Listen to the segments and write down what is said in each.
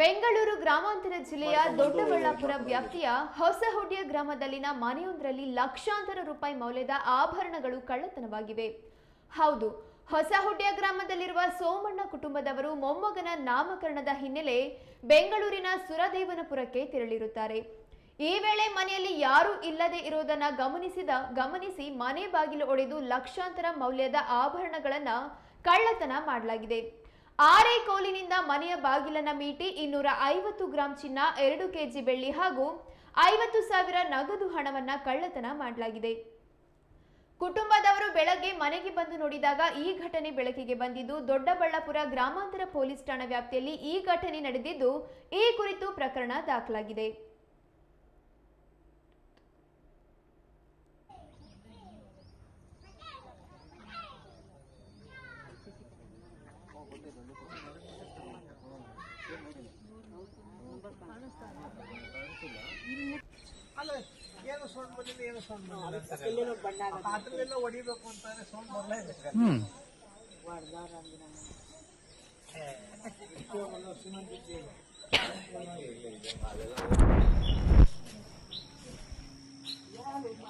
ಬೆಂಗಳೂರು ಗ್ರಾಮಾಂತರ ಜಿಲ್ಲೆಯ ದೊಡ್ಡಬಳ್ಳಾಪುರ ವ್ಯಾಪ್ತಿಯ ಹೊಸಹುಡ್ಯ ಗ್ರಾಮದಲ್ಲಿನ ಮನೆಯೊಂದರಲ್ಲಿ ಲಕ್ಷಾಂತರ ರೂಪಾಯಿ ಮೌಲ್ಯದ ಆಭರಣಗಳು ಕಳ್ಳತನವಾಗಿವೆ. ಹೌದು ಹೊಸಹುಡ್ಯ ಗ್ರಾಮದಲ್ಲಿರುವ ಸೋಮಣ್ಣ ಕುಟುಂಬದವರು ಮೊಮ್ಮಗನ ನಾಮಕರಣದ ಹಿನ್ನೆಲೆ ಬೆಂಗಳೂರಿನ ಸುರದೇವನಪುರಕ್ಕೆ ತೆರಳಿರುತ್ತಾರೆ. ಈ ವೇಳೆ ಮನೆಯಲ್ಲಿ ಯಾರೂ ಇಲ್ಲದೆ ಇರುವುದನ್ನ ಗಮನಿಸಿದ ಗಮನಿಸಿ ಮನೆ ಬಾಗಿಲು ಒಡೆದು ಲಕ್ಷಾಂತರ ಮೌಲ್ಯದ ಆಭರಣಗಳನ್ನು ಕಳ್ಳತನ ಮಾಡಲಾಗಿದೆ. ಆರೆ ಕೋಲಿನಿಂದ ಮನೆಯ ಬಾಗಿಲನ್ನ ಮೀಟಿ ಇನ್ನೂರ ಐವತ್ತು ಗ್ರಾಂ ಚಿನ್ನ, ಎರಡು ಕೆಜಿ ಬೆಳ್ಳಿ ಹಾಗೂ ಐವತ್ತು ಸಾವಿರ ನಗದು ಹಣವನ್ನ ಕಳ್ಳತನ ಮಾಡಲಾಗಿದೆ. ಕುಟುಂಬದವರು ಬೆಳಗ್ಗೆ ಮನೆಗೆ ಬಂದು ನೋಡಿದಾಗ ಈ ಘಟನೆ ಬೆಳಕಿಗೆ ಬಂದಿದ್ದು, ದೊಡ್ಡಬಳ್ಳಾಪುರ ಗ್ರಾಮಾಂತರ ಪೊಲೀಸ್ ಠಾಣಾ ವ್ಯಾಪ್ತಿಯಲ್ಲಿ ಈ ಘಟನೆ ನಡೆದಿದ್ದು, ಈ ಕುರಿತು ಪ್ರಕರಣ ದಾಖಲಾಗಿದೆ. ಅಲ್ಲ ಏನು ಸೌಂಡ್ ಬಂದಿಲ್ಲ ಏನು ಸೌಂಡ್ ಬಂದಿಲ್ಲ ಅದ್ರಲ್ಲೆಲ್ಲ ಹೊಡಿಬೇಕು ಅಂತಾನೆ ಸೌಂಡ್ ಬರಲೇ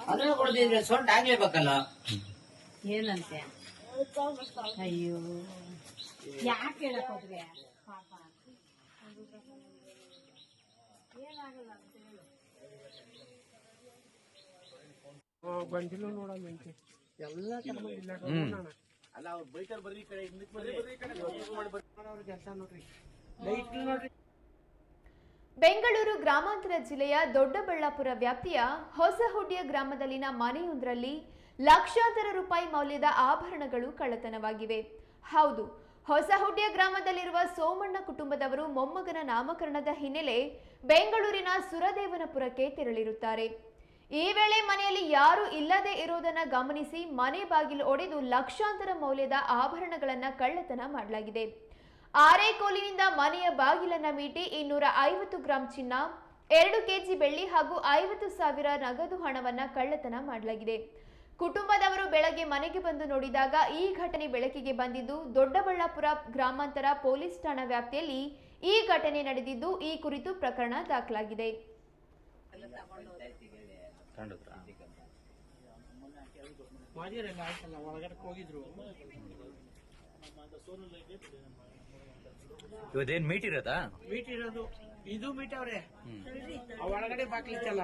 ಅದನ್ನ ಕೊಡ್ತಿದ್ರೆ ಸೊಂಟ ಆಗ್ಲೇಬೇಕಲ್ಲ? ಏನಂತೆ? ಅಯ್ಯೋ. ಯಾಕೆ ಹೇಳಕ್ ಹೋದ್ರೆ? ಪಾಪ ಬಂದಿಲ್ಲ ನೋಡಲ್ಲ ಅಂತೆ ಎಲ್ಲ ಕಡೆ ಇಲ್ಲ ಅಲ್ಲ ಅವ್ರು ಬೈತಾರೆ ಬರ್ರಿ ಕಡೆ ಹಿಂದಕ್ಕೆ ಬರ್ರಿ. ಅವ್ರಿಗೆ ಕೆಲಸ ನೋಡ್ರಿ. ಲೈಟ್ ನೋಡ್ರಿ. ಬೆಂಗಳೂರು ಗ್ರಾಮಾಂತರ ಜಿಲ್ಲೆಯ ದೊಡ್ಡಬಳ್ಳಾಪುರ ವ್ಯಾಪ್ತಿಯ ಹೊಸಹುಡ್ಯ ಗ್ರಾಮದಲ್ಲಿನ ಮನೆಯೊಂದರಲ್ಲಿ ಲಕ್ಷಾಂತರ ರೂಪಾಯಿ ಮೌಲ್ಯದ ಆಭರಣಗಳು ಕಳ್ಳತನವಾಗಿವೆ. ಹೌದು, ಹೊಸಹುಡ್ಯ ಗ್ರಾಮದಲ್ಲಿರುವ ಸೋಮಣ್ಣ ಕುಟುಂಬದವರು ಮೊಮ್ಮಗನ ನಾಮಕರಣದ ಹಿನ್ನೆಲೆ ಬೆಂಗಳೂರಿನ ಸುರದೇವನಪುರಕ್ಕೆ ತೆರಳಿರುತ್ತಾರೆ. ಈ ವೇಳೆ ಮನೆಯಲ್ಲಿ ಯಾರೂ ಇಲ್ಲದೆ ಇರುವುದನ್ನ ಗಮನಿಸಿ ಮನೆ ಬಾಗಿಲು ಒಡೆದು ಲಕ್ಷಾಂತರ ಮೌಲ್ಯದ ಆಭರಣಗಳನ್ನ ಕಳ್ಳತನ ಮಾಡಲಾಗಿದೆ. ಆರೇಕೋಲಿನಿಂದ ಮನೆಯ ಬಾಗಿಲನ್ನ ಮೀಟಿ ಇನ್ನೂರ ಐವತ್ತು ಗ್ರಾಂ ಚಿನ್ನ, ಎರಡು ಕೆಜಿ ಬೆಳ್ಳಿ ಹಾಗೂ ಐವತ್ತು ಸಾವಿರ ನಗದು ಹಣವನ್ನ ಕಳ್ಳತನ ಮಾಡಲಾಗಿದೆ. ಕುಟುಂಬದವರು ಬೆಳಗ್ಗೆ ಮನೆಗೆ ಬಂದು ನೋಡಿದಾಗ ಈ ಘಟನೆ ಬೆಳಕಿಗೆ ಬಂದಿದ್ದು. ದೊಡ್ಡಬಳ್ಳಾಪುರ ಗ್ರಾಮಾಂತರ ಪೊಲೀಸ್ ಠಾಣಾ ವ್ಯಾಪ್ತಿಯಲ್ಲಿ ಈ ಘಟನೆ ನಡೆದಿದ್ದು ಈ ಕುರಿತು ಪ್ರಕರಣ ದಾಖಲಾಗಿದೆ. ಇವತ್ತೇನ್ ಮೀಟ್ ಇರೋದಾ? ಮೀಟ್ ಇರೋದು. ಇದು ಮೀಟ್ ಅವ್ರೆ. ಆ ಒಳಗಡೆ ಬಾಕ್ಲಿತ್ತಲ್ಲ.